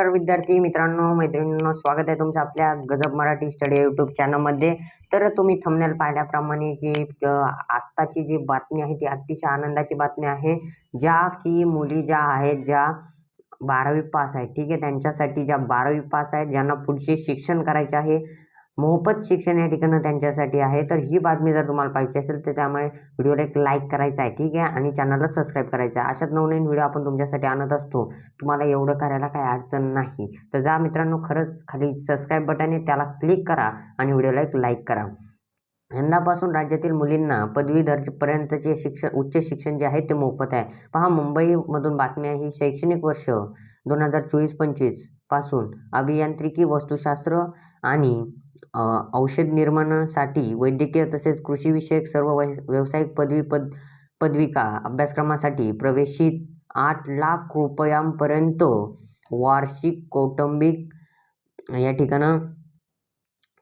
नमस्कार विद्यार्थी मित्रांनो मैत्रिणींनो स्वागत आहे तुमचं आपल्या गजब मराठी स्टडी यूट्यूब चॅनलमध्ये. तर तुम्ही थंबनेल पाहिल्याप्रमाणे की आत्ताची जी बातमी आहे ती अतिशय आनंदाची बातमी आहे ज्या की मुली ज्या आहेत ज्या बारावी पास आहेत ठीक आहे त्यांच्यासाठी ज्या बारावी पास आहेत ज्यांना पुढचे शिक्षण करायचे आहे मोफत शिक्षण या ठिकाणी त्यांच्यासाठी आहे. तर ही बातमी जर तुम्हाला पाहिजे असेल तर त्यामुळे व्हिडिओला एक लाईक करायचा आहे ठीक आहे? आणि चॅनलला सबस्क्राईब करायचं आहे. अशाच नवनवीन व्हिडिओ आपण तुमच्यासाठी आणत असतो. तुम्हाला एवढं करायला काही अडचण नाही. तर जा मित्रांनो खरंच खाली सबस्क्राईब बटन आहे त्याला क्लिक करा आणि व्हिडिओला एक लाईक करा. यंदापासून राज्यातील मुलींना पदवीधरपर्यंतचे शिक्षण उच्च शिक्षण जे आहे ते मोफत आहे. पहा मुंबईमधून बातमी आहे ही शैक्षणिक वर्ष दोन हजार चोवीस पंचवीस. पासून अभियांत्रिकी वस्तुशास्त्र आणि औषध निर्माणासाठी वैद्यकीय तसेच कृषीविषयक सर्व वै व्यावसायिक पदवी पद पदविका अभ्यासक्रमासाठी प्रवेशित आठ लाख रुपयांपर्यंत वार्षिक कौटुंबिक या ठिकाणं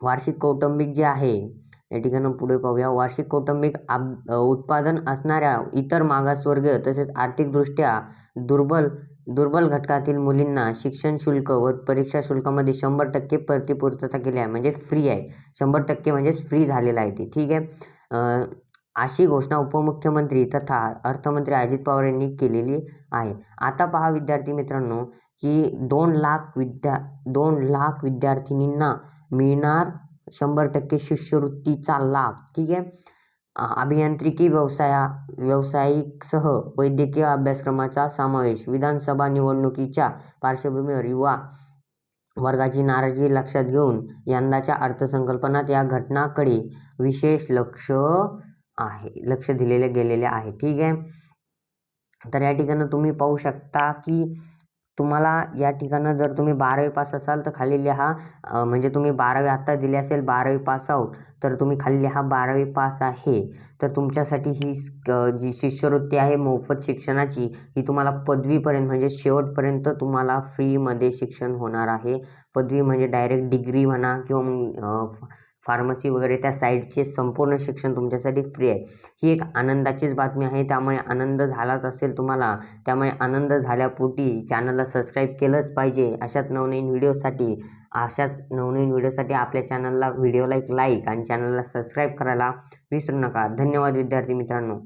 वार्षिक कौटुंबिक जे आहे या ठिकाणं पुढे पाहूया. वार्षिक कौटुंबिक आब उत्पादन असणाऱ्या इतर मागासवर्गीय तसेच आर्थिकदृष्ट्या दुर्बल दुर्बल घटकातील मुलींना शिक्षण शुल्क व परीक्षा शुल्कामध्ये शंभर टक्के प्रतिपूर्तता केली आहे. म्हणजे फ्री आहे. शंभर टक्के म्हणजेच फ्री झालेलं आहे ते. ठीक आहे? अशी घोषणा उपमुख्यमंत्री तथा अर्थमंत्री अजित पवार यांनी केलेली आहे. आता पहा विद्यार्थी मित्रांनो की दोन लाख विद्या दोन लाख विद्यार्थिनींना मिळणार शंभर टक्के शिष्यवृत्तीचा लाभ. ठीक आहे? अभियांत्रिकी व्यवसाया व्यावसायिकसह वैद्यकीय अभ्यासक्रमाचा समावेश. विधानसभा निवडणुकीच्या पार्श्वभूमीवर युवा वर्गाची नाराजगी लक्षात घेऊन यंदाच्या अर्थसंकल्पनात या घटनाकडे विशेष लक्ष आहे लक्ष दिलेले गेलेले आहे. ठीक आहे? तर या ठिकाणी तुम्ही पाहू शकता की तुम्हाला या ठिकाणं जर तुम्ही बारावी पास असाल तर खाली लिहा म्हणजे तुम्ही बारावी आत्ता दिली असेल बारावी पास आऊट तर तुम्ही खाली लिहा बारावी पास आहे. तर तुमच्यासाठी ही जी शिष्यवृत्ती आहे मोफत शिक्षणाची ही तुम्हाला पदवीपर्यंत म्हणजे शेवटपर्यंत तुम्हाला फ्रीमध्ये शिक्षण होणार आहे. पदवी म्हणजे डायरेक्ट डिग्री म्हणा किंवा मग फार्मसी वगैरे त्या साईडचे संपूर्ण शिक्षण तुमच्यासाठी फ्री आहे. ही एक आनंदाचीच बातमी आहे. त्यामुळे आनंद झालाच असेल तुम्हाला. त्यामुळे आनंद झाल्यापोटी चॅनलला सबस्क्राईब केलंच पाहिजे. अशाच नवनवीन व्हिडिओसाठी अशाच नवनवीन व्हिडिओसाठी आपल्या चॅनलला व्हिडिओला एक लाईक आणि चॅनलला सबस्क्राईब करायला विसरू नका. धन्यवाद विद्यार्थी मित्रांनो.